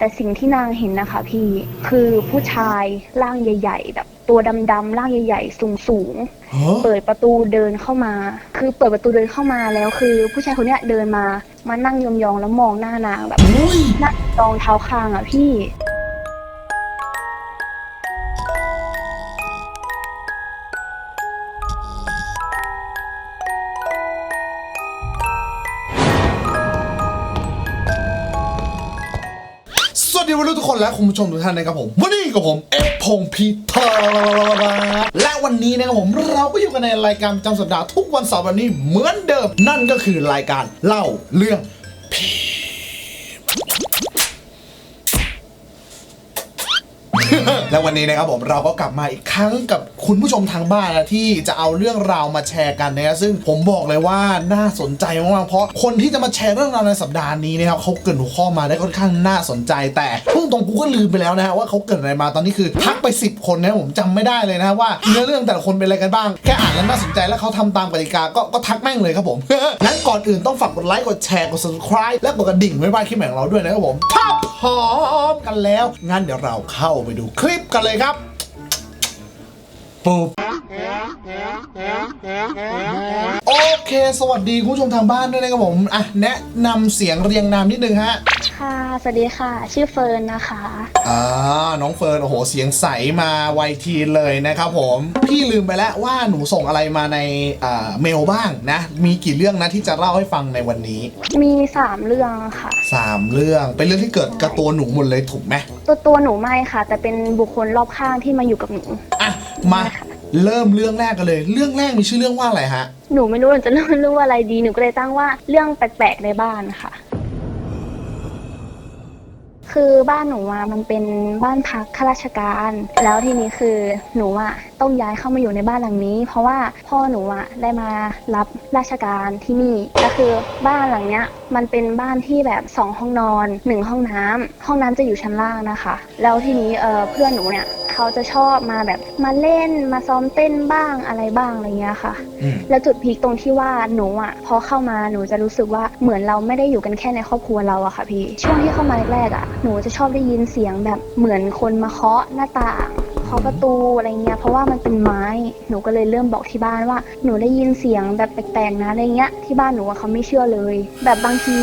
แต่สิ่งที่นางเห็นนะคะพี่คือผู้ชายร่างใหญ่ ๆ แบบ ตัวดำๆร่างใหญ่ ๆ สูงฮะๆเปิดประตูเดินเข้ามา คือเปิดประตูเดินเข้ามาแล้วคือ ผู้ชายคนเนี้ยเดินมามานั่งยองๆแล้วมองหน้านางแบบอุ้ยนั่งรองเท้าคางอะพี่ วัสดีวันรุ่นทุกคนและคุณผู้ชมทุกท่านนะครับผม วันนี้กับผมเอฟพงพีเตอร์และวันนี้นะครับผมเราก็อยู่กันในรายการประจำสัปดาห์ทุกวันเสาร์วันนี้เหมือนเดิม นั่นก็คือรายการเล่าเรื่อง วันนี้นะครับผมเราก็กลับมาอีกครั้งกับคุณผู้ชมทางบ้านนะที่จะเอาเรื่องราวมาแชร์กันนะซึ่งผมบอกเลยว่าน่าสนใจมากๆเพราะคนที่จะมาแชร์เรื่องราวในสัปดาห์นี้นะครับเขาเกรินหัวข้อมาได้ค่อนข้างน่าสนใจ แต่พุ่งตรงกูก็ลืมไปแล้วนะฮะว่าเขาเกรินอะไรมาตอนนี้คือทักไป 10 คนนะผมจำไม่ได้เลยนะว่าเนื้อเรื่องแต่ละคนเป็นอะไรกันบ้างแค่อ่านแล้วน่าสนใจแล้วเขาทำตามกติกาก็ก็ทักแม่งเลยครับผมงั้นก่อนอื่นต้องฝากกดไลค์กดแชร์กด subscribe และกดกระดิ่งไว้บ้านคลิปใหม่ของเราด้วยนะครับผมถ้าพร้อมกันแล้วงั้นเดี๋ยวเราเข้าไปดูคลิปกันเลยครับปุ๊บโอเค สวัสดีคุณผู้ชมทางบ้านด้วยนะครับผม อะ แนะนำเสียงเรียงนามนิดนึงฮะ ค่ะ สวัสดีค่ะ ชื่อเฟิร์นนะคะ อ่า น้องเฟิร์น โอ้โห เสียงใสมาไวทีเลยนะครับผม พี่ลืมไปแล้วว่าหนูส่งอะไรมาในอ่าเมลบ้างนะ มีกี่เรื่องนะที่จะเล่าให้ฟังในวันนี้ มีสามเรื่องค่ะ3เรื่อง เป็นเรื่องที่เกิดกับตัวหนูหมดเลยถูกไหมตัวตัวหนูไม่ค่ะ แต่เป็นบุคคลรอบข้างที่มาอยู่กับหนู อะ มา เริ่มเรื่องแรกกันเลย เรื่องแรกมีชื่อเรื่องว่าอะไรฮะ หนูไม่รู้หนูจะเรื่องเรื่องว่าอะไรดี หนูก็เลยตั้งว่าเรื่องแปลกๆในบ้านค่ะ คือบ้านหนูมามันเป็นบ้านพักข้าราชการ แล้วทีนี้คือหนูอะต้องย้ายเข้ามาอยู่ในบ้านหลังนี้ เพราะว่าพ่อหนูอะได้มารับราชการที่นี่ก็คือบ้านหลังเนี้ย มันเป็นบ้านที่แบบสองห้องนอนหนึ่งห้องน้ำห้องน้ำจะอยู่ชั้นล่างนะคะ แล้วทีนี้เออเพื่อนหนูเนี่ยเขาจะชอบมาแบบมาเล่นมาซ้อมเต้นบ้างอะไรบ้างอะไรเงี้ยค่ะอืมแล้วจุดพีคตรงที่ว่าหนูอะพอเข้ามาหนูจะรู้สึกว่าเหมือนเราไม่ได้อยู่กันแค่ในครอบครัวเราอะค่ะพี่ช่วงที่เข้ามาแรกๆอะหนูจะชอบได้ยินเสียงแบบเหมือนคนมาเคาะหน้าต่าง เคาะประตูอะไรเงี้ยเพราะว่ามันเป็นไม้หนูก็เลยเริ่มบอกที่บ้านว่าหนูได้ยินเสียงแบบแปลกๆนะอะไรเงี้ยที่บ้านหนูอะเขาไม่เชื่อเลย แบบบางที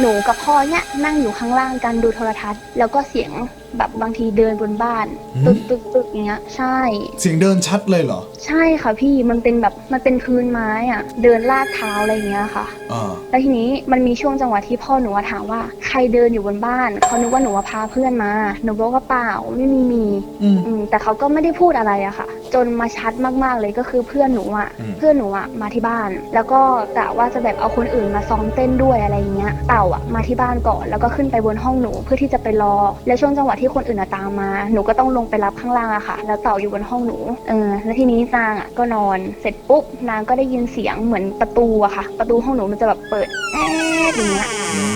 หนูกับพ่อเนี่ย นั่งอยู่ข้างล่างกันดูโทรทัศน์ แล้วก็เสียงแบบบางทีเดินบนบ้านอืมตึกตึกตึกอย่างเงี้ย ใช่ เสียงเดินชัดเลยเหรอ ใช่ค่ะพี่มันเป็นแบบมันเป็นพื้นไม้อะเดินลาดเท้าอะไรอย่างเงี้ยค่ะอ่าแล้วทีนี้มันมีช่วงจังหวะที่พ่อหนูอะถามว่า ใครเดินอยู่บนบ้านเขานึกว่าหนูอะพาเพื่อนมา หนูบอกว่าเปล่าไม่มีมีอืม อืมแต่เขาก็ไม่ได้พูดอะไรอะค่ะจนมาชัดมากๆเลยก็คือเพื่อนหนูอะอืม เพื่อนหนูอะมาที่บ้าน แล้วก็กะว่าจะแบบเอาคนอื่นมาซ้อมเต้นด้วยอะไรอย่างเงี้ยเต่าอะมาที่บ้านก่อนแล้วก็ขึ้นไปบนห้องหนูเพื่อที่จะไปรอ แล้วช่วงจังหวะที่คนอื่นอะตามมาหนูก็ต้องลงไปรับข้างล่างอะค่ะ แล้วเต่าอยู่บนห้องหนูเออแล้วทีนี้นางอะก็นอนเสร็จปุ๊บนางก็ได้ยินเสียงเหมือนประตูอะค่ะ ประตูห้องหนูมันจะแบบเปิดแอ๊ดอย่างเงี้ย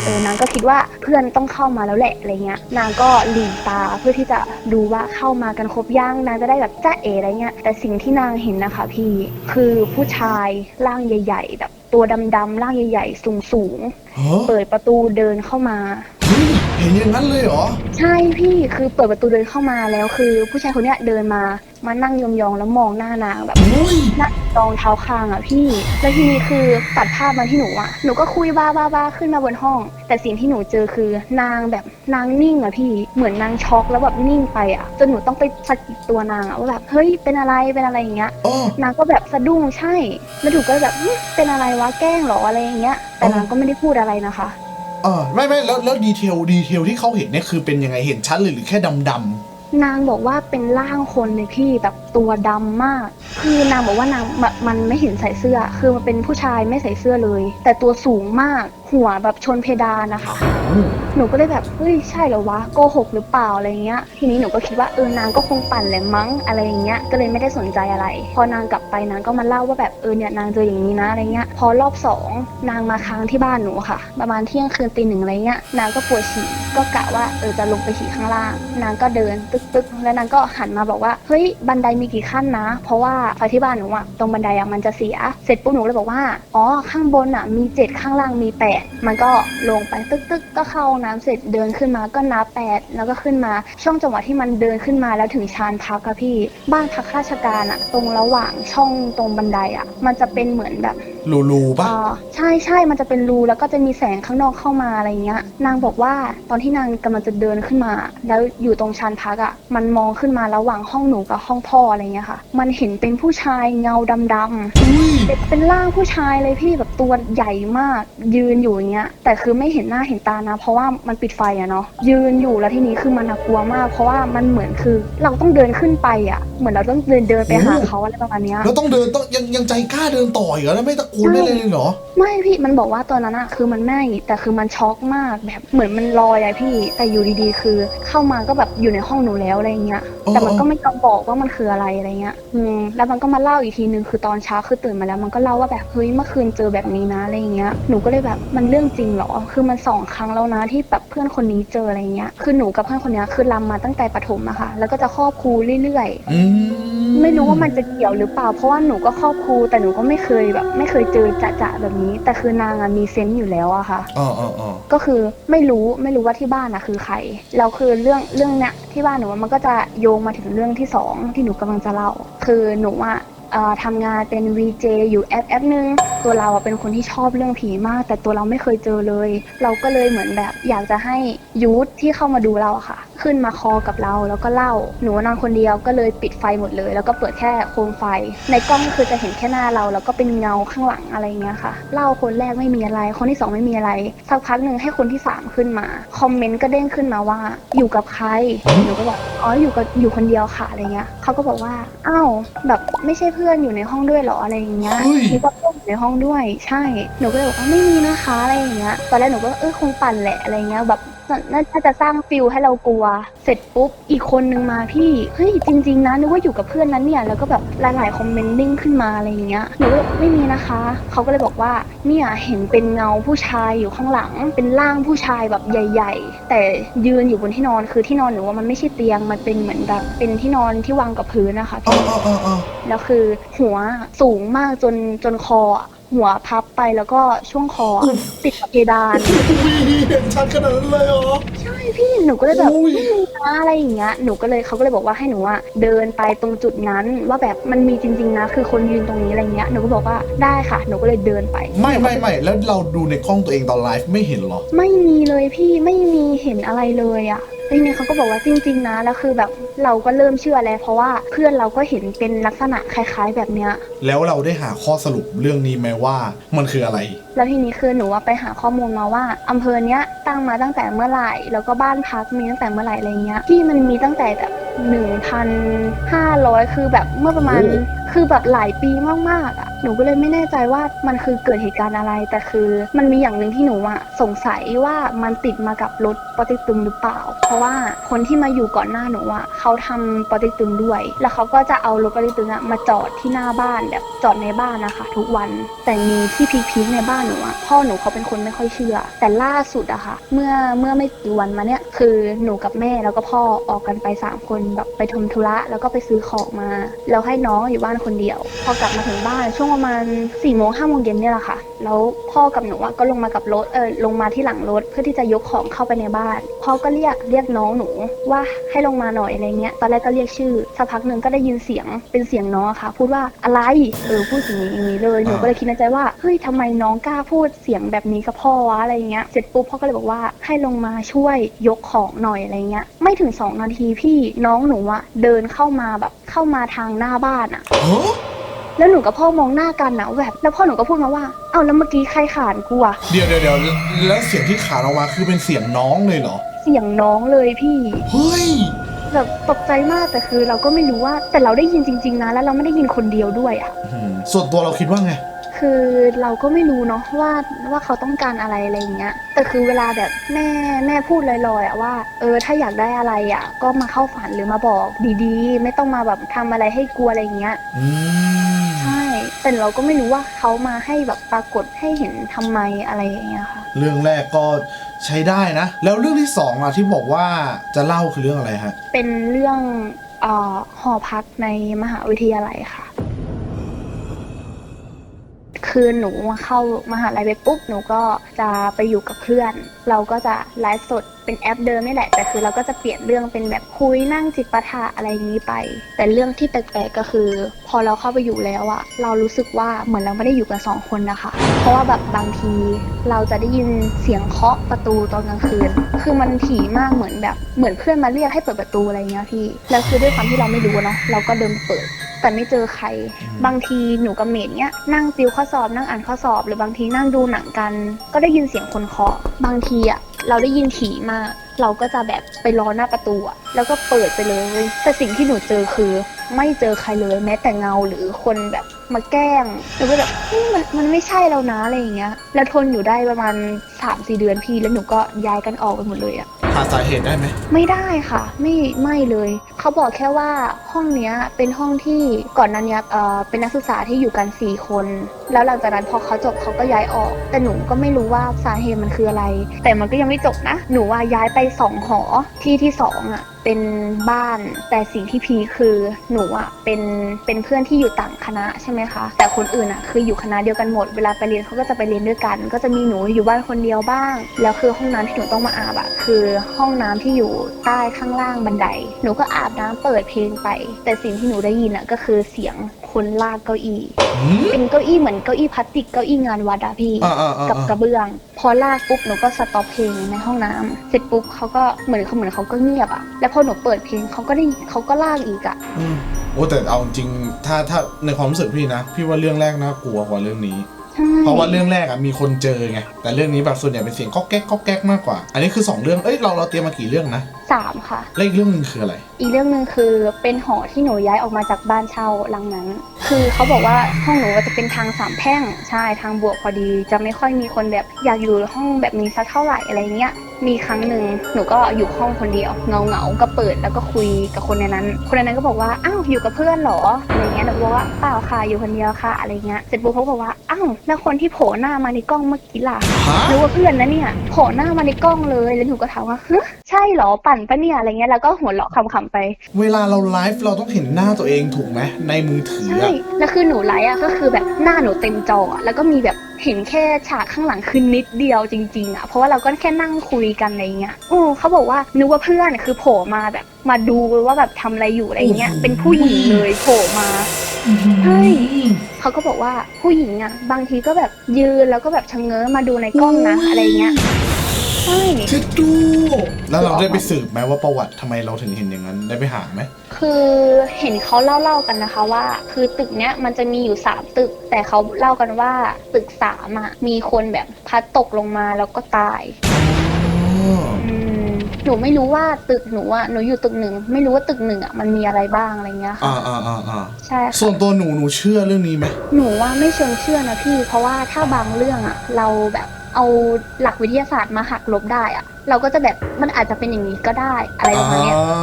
เออนางก็คิดว่าเพื่อนต้องเข้ามาแล้วแหละอะไรเงี้ย นางก็หลีตาเพื่อที่จะดูว่าเข้ามากันครบย่างนางจะได้แบบจ้าเออะไรเงี้ย แต่สิ่งที่นางเห็นนะคะพี่คือผู้ชายร่างใหญ่ ๆ แบบตัวดำๆร่างใหญ่ ๆ สูงฮะๆเปิดประตูเดินเข้ามา เฮ้ยเห็นอย่างนั้นเลยเหรอ ใช่พี่คือเปิดประตูเดินเข้ามาแล้วคือ ผู้ชายคนเนี้ยเดินมามานั่งยองๆแล้วมองหน้านางแบบอุ้ยนั่งรองเท้าคางอะพี่ แล้วทีนี้คือตัดภาพมาที่หนูอะหนูก็คุยบ้าบ้าบ้าขึ้นมาบนห้อง แต่สิ่งที่หนูเจอคือนางแบบนางนิ่งอะพี่เหมือนนางช็อกแล้วแบบนิ่งไปอะจนหนูต้องไปสะกิดตัวนางอะว่าแบบเฮ้ยเป็นอะไรเป็นอะไรอย่างเงี้ยอ๋อนางก็แบบสะดุ้งใช่ แล้วหนูก็แบบหึเป็นอะไรวะแกล้งเหรออะไรอย่างเงี้ย แต่อ๋อ นางก็ไม่ได้พูดอะไรนะคะ เออไม่ไม่แล้วแล้วดีเทลดีเทลที่เขาเห็นเนี่ยคือเป็นยังไงเห็นชัดเลยหรือแค่ดำดำนางบอกว่าเป็นร่างคนเลยพี่แบบตัวดำมาก คือนางบอกว่านางมะมันไม่เห็นใส่เสื้อ คือมันเป็นผู้ชายไม่ใส่เสื้อเลย แต่ตัวสูงมากหัวแบบชนเพดานนะคะำหนูก็เลยแบบเฮ้ยใช่เหรอวะโกหกหรือเปล่าอะไรเงี้ย ทีนี้หนูก็คิดว่าเออนางก็คงปั่นแหละมั้งอะไรอย่างเงี้ย ก็เลยไม่ได้สนใจอะไร พอนางกลับไปนางก็มาเล่าว่าแบบเออเนี่ยนางเจออย่างนี้นะอะไรเงี้ย พอรอบสองนางมาค้างที่บ้านหนูค่ะ ประมาณเที่ยงคืนตีหนึ่งอะไรเงี้ย นางก็ปวดฉี่ ก็กะว่าเออจะลงไปฉี่ข้างล่าง นางก็เดินตึกตึกๆแล้วนางก็หันมาบอกว่าเฮ้ยบันไดมีกี่ขั้นนะ เพราะว่าไฟที่บ้านหนูอะตรงบันไดอะมันจะเสีย เสร็จปุ๊บหนูเลยบอกว่า อ๋อ ข้างบนอะมีเจ็ดข้างล่างมีแปดมันก็ลงไปตึกตึกก็เข้าห้องน้ำเสร็จเดินขึ้นมาก็นับแปดแล้วก็ขึ้นมา ช่วงจังหวะที่มันเดินขึ้นมาแล้วถึงชานพักอะพี่ บ้านพักราชการอะตรงระหว่างช่องตรงบันไดอะมันจะเป็นเหมือนแบบรูรูปะอ่าใช่ใช่มันจะเป็นรูแล้วก็จะมีแสงข้างนอกเข้ามาอะไรเงี้ย นางบอกว่าตอนที่นางกำลังจะเดินขึ้นมา แล้วอยู่ตรงชานพักอะ่ะ มันมองขึ้นมาระหว่างห้องหนูกับห้องพ่ออะไรเงี้ยค่ะ มันเห็นเป็นผู้ชายเงาดำๆอุ้ยเป็นเป็นร่างผู้ชายเลยพี่แบบตัวใหญ่มาก ยืนอยู่อย่างเงี้ย แต่คือไม่เห็นหน้าเห็นตานะ เพราะว่ามันปิดไฟอะเนาะยืนอยู่แล้วทีนี้คือมันน่ากลัวมาก เพราะว่ามันเหมือนคือเราต้องเดินขึ้นไปอะ เหมือนเราต้องเดินเดินไปหาเขาอะไรประมาณเนี้ย แล้วต้องเดินต้องยังยังใจกล้าเดินต่ออีกเหรอแล้วไม่ตะโกนไม่เลยเหรอ ไม่พี่มันบอกว่าตอนนั้นอะคือมันไม่แต่คือมันช็อกมากแบบเหมือนมันลอยอะพี่แต่อยู่ดีๆ คือ เข้ามาก็แบบอยู่ในห้องหนูแล้วอะไรเงี้ยอ๋อแต่มันก็ไม่ยอมบอกว่ามันคืออะไรอะไรเงี้ยอืมแล้วมันก็มาเล่าอีกทีนึงคือตอนเช้าคือตื่นมาแล้ว มันก็เล่าว่าแบบเฮ้ยเมื่อคืนเจอแบบนี้นะอะไรเงี้ยหนูก็เลยแบบมันเรื่องจริงเหรอคือมันสองครั้งแล้วนะที่แบบเพื่อนคนนี้เจออะไรเงี้ยคือหนูกับเพื่อนคนเนี้ยคือรำมาตั้งแต่ประถมอะค่ะ แล้วก็จะครอบครูเรื่อยๆอืมไม่รู้ว่ามันจะเกี่ยวหรือเปล่า เพราะว่าหนูก็ครอบครูแต่หนูก็ไม่เคยแบบ ไม่เคยเจอจะๆแบบนี้ แต่คือนางอะมีเซนต์อยู่แล้วอะค่ะ อ๋ออ๋ออ๋อก็คือไม่รู้ไม่รู้ว่าที่บ้านอะคือใครแล้วคือเรื่องเรื่องเนี้ยที่บ้านหนูอะมันก็จะโยงมาถึงเรื่องที่สองที่หนูกำลังจะเล่า คือหนูอะเอ่อทำงานเป็น VJ อยู่แอปแอปหนึง ตัวเราอะเป็นคนที่ชอบเรื่องผีมาก แต่ตัวเราไม่เคยเจอเลย เราก็เลยเหมือนแบบอยากจะให้ยูทที่เข้ามาดูเราอะค่ะ ขึ้นมาคอกับเราแล้วก็เล่า หนูนอนคนเดียวก็เลยปิดไฟหมดเลย แล้วก็เปิดแค่โคมไฟ ในกล้องก็คือจะเห็นแค่หน้าเรา แล้วก็เป็นเงาข้างหลังอะไรเงี้ยค่ะ เล่าคนแรกไม่มีอะไร คนที่สองไม่มีอะไร สักพักหนึ่งให้คนที่สามขึ้นมา คอมเมนต์ก็เด้งขึ้นมาว่า อยู่กับใคร หนูก็บอก อ๋อ อยู่กับ อยู่คนเดียวค่ะอะไรเงี้ยเขาก็บอกว่า อ้าว แบบไม่ใช่เพื่อนอยู่ในห้องด้วยเหรออะไรอย่างเงี้ยเฮ้ยนึกว่าเพื่อนอยู่ในห้องด้วย ใช่ หนูก็เลยบอกว่าไม่มีนะคะอะไรอย่างเงี้ย ตอนแรกหนูก็เออคงปั่นแหละอะไรเงี้ยแบบ น่าน่าจะสร้างฟิลให้เรากลัว เสร็จปุ๊บอีกคนนึงมาพี่เฮ้ยจริง ๆ นะนึกว่าอยู่กับเพื่อนนั้นเนี่ยแล้วก็แบบหลายๆคอมเมนต์ดิ้งขึ้นมาอะไรอย่างเงี้ยหนูก็บอกไม่มีนะคะเขาก็เลยบอกว่าเนี่ยเห็นเป็นเงาผู้ชายอยู่ข้างหลัง เป็นร่างผู้ชายแบบใหญ่ ๆ แต่ยืนอยู่บนที่นอนคือที่นอนหนูว่ามันไม่ใช่เตียงมันเป็นเหมือนแบบเป็นที่นอนที่วางกับพื้นนะคะอ๋อพี่อ๋ออ๋ออ๋อแล้วคือหัวสูงมากจนจนคออะ หัวพับไปแล้วก็ช่วงคออะติดกับเพดานอุ้ยเห็นชัดขนาดนั้นเลยเหรอ ใช่พี่หนูก็เลยแบบอุ้ย ไม่มีนะอะไรอย่างเงี้ยหนูก็เลยเขาก็เลยบอกว่าให้หนูอะเดินไปตรงจุดนั้นว่าแบบมันมีจริง ๆ นะ คือคนยืนตรงนี้อะไรเงี้ยหนูก็บอกว่าได้ค่ะ หนูก็เลยเดินไป ไม่ไม่ไม่แล้วเราดูในกล้องตัวเองตอนไลฟ์ไม่เห็นเหรอ ไม่มีเลยพี่ไม่มีเห็นอะไรเลยอะ ทีนี้เขาก็บอกว่าจริง ๆ นะแล้วคือแบบเราก็เริ่มเชื่อแล้วเพราะว่าเพื่อนเราก็เห็นเป็นลักษณะคล้าย ๆ แบบเนี้ย แล้วเราได้หาข้อสรุปเรื่องนี้ไหมว่ามันคืออะไร แล้วทีนี้คือหนูว่าไปหาข้อมูลมาว่าอำเภอเนี้ยตั้งมาตั้งแต่เมื่อไหร่ แล้วก็บ้านพักมีตั้งแต่เมื่อไหร่อะไรเงี้ยที่มันมีตั้งแต่แบบหนึ่งพันห้าร้อยคือแบบเมื่อประมาณโอ้ คือแบบหลายปีมากๆอะ หนูก็เลยไม่แน่ใจว่ามันคือเกิดเหตุการณ์อะไร แต่คือมันมีอย่างหนึ่งที่หนูอะสงสัยว่ามันติดมากับรถปอติกตึงหรือเปล่า เพราะว่าคนที่มาอยู่ก่อนหน้าหนูอะเขาทำปอติกตึงด้วย แล้วเขาก็จะเอารถปอติกตึงอะมาจอดที่หน้าบ้านแบบจอดในบ้านนะคะ ทุกวัน แต่มีที่พีคๆในบ้านหนูอะพ่อหนูเขาเป็นคนไม่ค่อยเชื่อ แต่ล่าสุดอะค่ะ เมื่อเมื่อไม่กี่วันมาเนี้ยคือหนูกับแม่แล้วก็พ่อออกกันไปสามคนแบบไปทำธุระแล้วก็ไปซื้อของมา แล้วให้น้องอยู่บ้านคนเดียว พอกลับมาถึงบ้านช่วงประมาณ4ี่โมงห้าโมงเย็นเนี่ยแหละค่ะ แล้วพ่อกับหนูอะก็ลงมากับรถเออลงมาที่หลังรถเพื่อที่จะยกของเข้าไปในบ้านพ่อก็เรียกเรียกน้องหนูว่าให้ลงมาหน่อยอะไรเงี้ยตอนแรกก็เรียกชื่อสักพักหนึ่งก็ได้ยินเสียงเป็นเสียงน้องะค่ะ พูดว่าอะไรเออพูดอย่างนี้อย่างนี้เลยหนูก็เลยคิดในใจว่าเฮ้ยทำไมน้องกล้าพูดเสียงแบบนี้กับพ่อวะอะไรเงี้ยเสร็จปุ๊บพ่อก็เลยบอกว่าให้ลงมาช่วยยกของหน่อยอะไรเงี้ยไม่ถึงสองนาทีพี่น้องหนูอะเดินเข้ามาแบบเข้ามาทางหน้าบ้านอะแล้วหนูกับพ่อมองหน้ากันนะแบบแล้วพ่อหนูก็พูดมาว่า เอ้าแล้วเมื่อกี้ใครขานกูอะเดี๋ยวเดี๋ยวเดี๋ยวแล้วเสียงที่ขาดออกมาคือเป็นเสียงน้องเลยเหรอ เสียงน้องเลยพี่ เฮ้ย แบบตกใจมากแต่คือเราก็ไม่รู้ว่าแต่เราได้ยินจริง ๆนะแล้วเราไม่ได้ยินคนเดียวด้วยอะอืมส่วนตัวเราคิดว่าไง คือเราก็ไม่รู้เนาะว่าว่าเขาต้องการอะไรอะไรอย่างเงี้ยแต่คือเวลาแบบแม่แม่พูดลอยๆอะว่าเออถ้าอยากได้อะไรอะก็มาเข้าฝันหรือมาบอกดีๆ ไม่ต้องมาแบบทำอะไรให้กลัวอะไรอย่างเงี้ย อืมใช่แต่เราก็ไม่รู้ว่าเขามาให้แบบปรากฏให้เห็นทำไมอะไรอย่างเงี้ยค่ะ เรื่องแรกก็ใช้ได้นะ แล้วเรื่องที่สองอะที่บอกว่าจะเล่าคือเรื่องอะไรฮะ เป็นเรื่องเอ่อหอพักในมหาวิทยาลัยค่ะ คือหนูเข้ามหาลัยไปปุ๊บหนูก็จะไปอยู่กับเพื่อน เราก็จะไลฟ์สดเป็นแอปเดิมนี่แหละ แต่คือเราก็จะเปลี่ยนเรื่องเป็นแบบคุยนั่งจิตปาถะอะไรอย่างนี้ไป แต่เรื่องที่แปลกๆก็คือ พอเราเข้าไปอยู่แล้วอะเรารู้สึกว่าเหมือนเราไม่ได้อยู่กันสองคนนะคะเพราะว่าแบบบางทีเราจะได้ยินเสียงเคาะประตูตอนกลางคืน คือมันถี่มากเหมือนแบบเหมือนเพื่อนมาเรียกให้เปิดประตูอะไรเงี้ยพี่แล้วคือด้วยความที่เราไม่รู้เนาะเราก็เดินเปิด แต่ไม่เจอใคร บางทีหนูกับเมดเนี้ยนั่งติวข้อสอบนั่งอ่านข้อสอบ หรือบางทีนั่งดูหนังกัน ก็ได้ยินเสียงคนเคาะบางทีอะเราได้ยินถี่มาก เราก็จะแบบไปรอหน้าประตูอะแล้วก็เปิดไปเลย แต่สิ่งที่หนูเจอคือ ไม่เจอใครเลยแม้แต่เงาหรือคนแบบมาแกล้งหนูก็แบบเฮ้ยมันมันไม่ใช่แล้วนะอะไรอย่างเงี้ย แล้วทนอยู่ได้ประมาณ3 4เดือนพี่แล้วหนูก็ย้ายกันออกไปหมดเลยอะหาสาเหตุได้ไหมไม่ได้ค่ะ ไม่ไม่เลยเขาบอกแค่ว่าห้องเนี้ยเป็นห้องที่ก่อนนั้นเนี้ยเอ่อเป็นนักศึกษาที่อยู่กัน4คน แล้วหลังจากนั้นพอเขาจบเขาก็ย้ายออก แต่หนูก็ไม่รู้ว่าสาเหตุมันคืออะไร แต่มันก็ยังไม่จบนะ หนูว่าย้ายไปสองหอที่ที่สองอะเป็นบ้านแต่สิ่งที่พีคือหนูอะเป็นเป็นเพื่อนที่อยู่ต่างคณะใช่ไหมคะแต่คนอื่นอะคืออยู่คณะเดียวกันหมดเวลาไปเรียนเขาก็จะไปเรียนด้วยกัน ก็จะมีหนูอยู่บ้านคนเดียวบ้าง แล้วคือห้องน้ำที่หนูต้องมาอาบอะคือห้องน้ำที่อยู่ใต้ข้างล่างบันได หนูก็อาบน้ำเปิดเพลงไป แต่สิ่งที่หนูได้ยินอะก็คือเสียงคนลากเก้าอี้หืมเป็นเก้าอี้เหมือนเก้าอี้พลาสติกเก้าอี้งานวัดอะพี่ อ่าอ่าอ่ากับกระเบื้อง พอลากปุ๊บหนูก็สต็อปเพลงในห้องน้ำเสร็จปุ๊บเขาก็เหมือนเขาเหมือนเขาก็เงียบอะแล้วพอหนูเปิดเพลงเขาก็ได้เขาก็ลากอีกอะอืมโอ้แต่เอาจริงถ้าถ้าในความรู้สึกพี่นะ พี่ว่าเรื่องแรกน่ากลัวกว่าเรื่องนี้ ใช่เพราะว่าเรื่องแรกอะมีคนเจอไงแต่เรื่องนี้แบบส่วนใหญ่เป็นเสียงก๊อกแก๊กก๊อกแก๊กมากกว่า อันนี้คือสองเรื่องเอ้ยเราเราเตรียมมากี่เรื่องนะ สามค่ะ แล้วอีกเรื่องหนึงคืออะไร อีกเรื่องหนึ่งคือเป็นหอที่หนูย้ายออกมาจากบ้านเช่าหลังนั้น คือเขาบอกว่าห้องหนูจะเป็นทางสามแพร่งใช่ทางบวกพอดี จะไม่ค่อยมีคนแบบอยากอยู่ห้องแบบนี้สักเท่าไหร่อะไรเงี้ย มีครั้งหนึ่งหนูก็อยู่ห้องคนเดียวเงาเงาๆก็เปิดแล้วก็คุยกับคนในนั้น คนในนั้นก็บอกว่าอ้าวอยู่กับเพื่อนเหรออะไรเงี้ยหนูก็บอกว่าเปล่าค่ะอยู่คนเดียวค่ะอะไรเงี้ยเสร็จปุ๊บเขาบอกว่าอ้าวแล้วคนที่โผล่หน้ามาในกล้องเมื่อกี้ล่ะ ฮะนึกว่าเพื่อนนะเนี่ยโผล่หน้ามาในกล้องเลย แล้วหนูก็ถามว่าฮะใช่เหรอปั่นปะเนี่ยอะไรเงี้ยแล้วก็หัวเราะขำๆไป เวลาเราไลฟ์เราต้องเห็นหน้าตัวเองถูกไหมในมือถือใช่อะแล้วคือหนูไลฟ์อะก็คือแบบหน้าหนูเต็มจออะแล้วก็มีแบบเห็นแค่ฉากข้างหลังคือนิดเดียวจริงๆอะเพราะว่าเราก็แค่นั่งคุยกันอะไรเงี้ยโอ้เขาบอกว่านึกว่าเพื่อนคือโผล่มาแบบมาดูว่าแบบทำอะไรอยู่อะไรเงี้ยเป็นผู้หญิงเลยโผล่มา ใช่ เขาก็บอกว่าผู้หญิงอะบางทีก็แบบยืนแล้วก็แบบชะเง้อมาดูในกล้องนะอะไรเงี้ยใช่เช็ดดู แล้วเราได้ไปสืบไหมว่าประวัติทำไมเราถึงเห็นอย่างนั้นได้ไปหาไหม คือเห็นเขาเล่าๆกันนะคะว่า คือตึกเนี้ยมันจะมีอยู่สามตึก แต่เขาเล่ากันว่าตึกสามอะมีคนแบบพลัดตกลงมาแล้วก็ตายอ๋ออืมหนูไม่รู้ว่าตึกหนูอะหนูอยู่ตึกหนึ่งไม่รู้ว่าตึกหนึ่งอะมันมีอะไรบ้างอะไรเงี้ยค่ะ อ่าอ่าอ่าอ่าใช่ส่วค่ะนตัวหนูหนูเชื่อเรื่องนี้ไหม หนูว่าไม่เชิงเชื่อนะพี่ เพราะว่าถ้าบางเรื่องอะเราแบบ เอาหลักวิทยาศาสตร์มาหักลบได้อะเราก็จะแบบมันอาจจะเป็นอย่างนี้ก็ได้อะไรประมาณเนี้ยอ่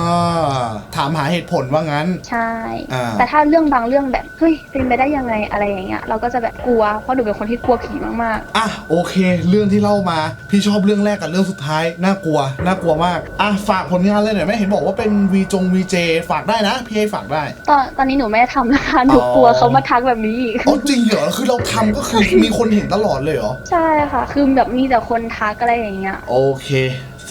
าถามหาเหตุผลว่างั้น ใช่อ่าแต่ถ้าเรื่องบางเรื่องแบบเฮ้ยเป็นไปได้ยังไงอะไรอย่างเงี้ย เราก็จะแบบกลัวเพราะหนูเป็นคนที่กลัวผีมากอะโอเค เรื่องที่เล่ามาพี่ชอบเรื่องแรกกับเรื่องสุดท้ายน่ากลัวน่ากลัวมากอะฝากผลงานเลยหน่อยไหมเห็นบอกว่าเป็นวีจงวีเจฝากได้นะพี่ให้ฝากได้ๆตอนตอนนี้หนูไม่ได้ทำนะคะหนูกลัวเขามาทักแบบนี้อีกอ๋อจริงเหรอคือเราทำก็คือมีคนเห็นตลอดเลยเหรอใช่ค่ะ คือแบบมีแต่คนทักอะไรอย่างเงี้ยโอเค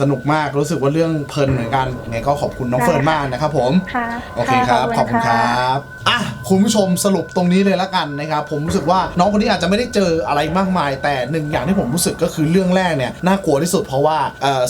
สนุกมากรู้สึกว่าเรื่องเพลินเหมือนกันไงก็ขอบคุณน้องได้เฟิร์นมากนะครับผม ค่ะโอเคครับ ขอบคุณครับอะ คุณผู้ชมสรุปตรงนี้เลยละกันนะครับผมรู้สึกว่าน้องคนนี้อาจจะไม่ได้เจออะไรมากมาย แต่หนึ่งอย่างที่ผมรู้สึกก็คือเรื่องแรกเนี่ยน่ากลัวที่สุดเพราะว่า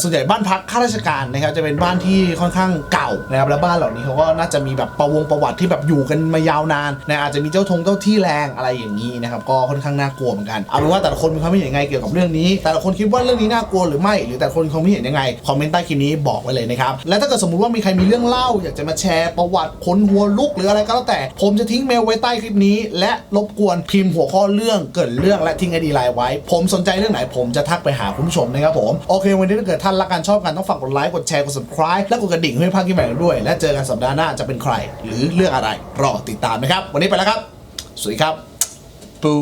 ส่วนใหญ่บ้านพักข้าราชการนะครับจะเป็นบ้านที่ค่อนข้างเก่านะครับแล้วบ้านเหล่านี้เขาก็น่าจะมีแบบประวงประวัติที่แบบอยู่กันมายาวนานนะอาจจะมีเจ้าทงเจ้าที่แรงอะไรอย่างนี้นะครับก็ค่อนข้างน่ากลัวเหมือนกันเอาเป็นว่าแต่ละคนมีความเห็นยังไงเกี่ยวกับเรื่องนี้ แต่ละคนคิดว่าเรื่องนี้น่ากลัวหรือไม่ หรือแต่ละคนมีความคิดเห็นยังไงคอมเมนต์ใต้คลิปนี้บอกไว้เลยนะครับและถ้าเกิดสมมติว่ามีใครมีเรื่องเล่า อยากจะมาแชร์ประวัติคนหัวลุกหรืออะไรก็แล้วแต่ผมจะทิ้งเมลไว้ใต้คลิปนี้ และรบกวนพิมพ์หัวข้อเรื่องเกิดเรื่องและทิ้งไอดีไลน์ไว้ ผมสนใจเรื่องไหนผมจะทักไปหาคุณผู้ชมนะครับผม โอเค วันนี้ถ้าเกิดท่านรักกันชอบกันต้องฝากกดไลค์กดแชร์กด subscribe และกดกระดิ่งให้พาคลิปใหม่ด้วย และเจอกันสัปดาห์หน้าจะเป็นใคร หรือเรื่องอะไรรอติดตามนะครับ วันนี้ไปแล้วครับ สวัสดีครับ ปู๊